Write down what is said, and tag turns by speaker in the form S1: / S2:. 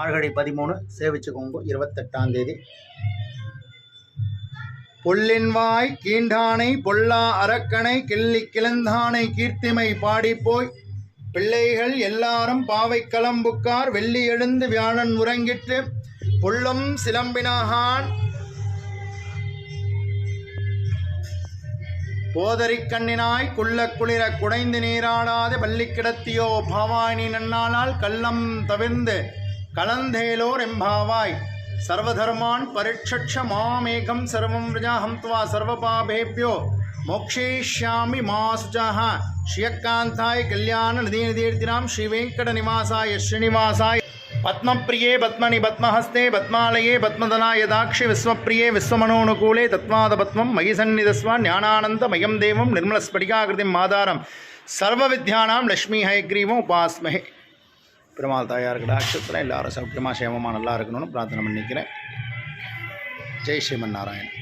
S1: மார்கழி பதிமூணு சேவிச்சு கொங்கு இருபத்தெட்டாம் தேதி. பொல்லின்வாய் கீண்டானை பொல்லா அரக்கனை கிள்ளி கிளந்தானை கீர்த்திமை பாடிப்போய். பிள்ளைகள் எல்லாரும் பாவை கலம்புக்கார் வெள்ளி எழுந்து வியாழன் உறங்கிட்டு பொல்லும் சிலம்பினாகான். போதரிக் கண்ணினாய் குள்ள குளிர குடைந்து நீராடாது. பள்ளி கிடத்தியோ பாவாயினி நன்னாளால் கள்ளம் தவிர்ந்து. கலந்தேலோர் எம்பாவாய் சர்வதர்மான் பரிட்சட்ச மாமேகம் சர்வம் விரஜாஹம் துவா சர்வபாபேபியோ. மோக்ஷேஷ்யாமி மா சுஜாக ஸ்ரீயக்காந்தாய் கல்யாண நிதிநிதீர்த்தினாம் ஸ்ரீவேங்கட நிவாசாய ஸ்ரீனிவாசாய். பத்மப்பிரியே பத்மனி பத்மஹஸ்தே பத்மாலயே பத்மதனாய தாட்சி விஸ்வப்பிரியே விஸ்வமனோனுகூலே தத்வாத பத்மம் மயி ஞானானந்த மயம் தேவம் நிர்மலஸ்படிகாகிருதிம் மாதாரம். சர்வ வித்யானாம் லக்ஷ்மி ஹயக்ரீவம் உபாஸ்மஹே பெருமாள் தாயார் கடாட்சத்தில் எல்லாரும் சௌக்கியமாக சேமமாக நல்லா இருக்கணும்னு பிரார்த்தனை பண்ணிக்கிறேன். ஜெய் ஸ்ரீமன் நாராயணன்.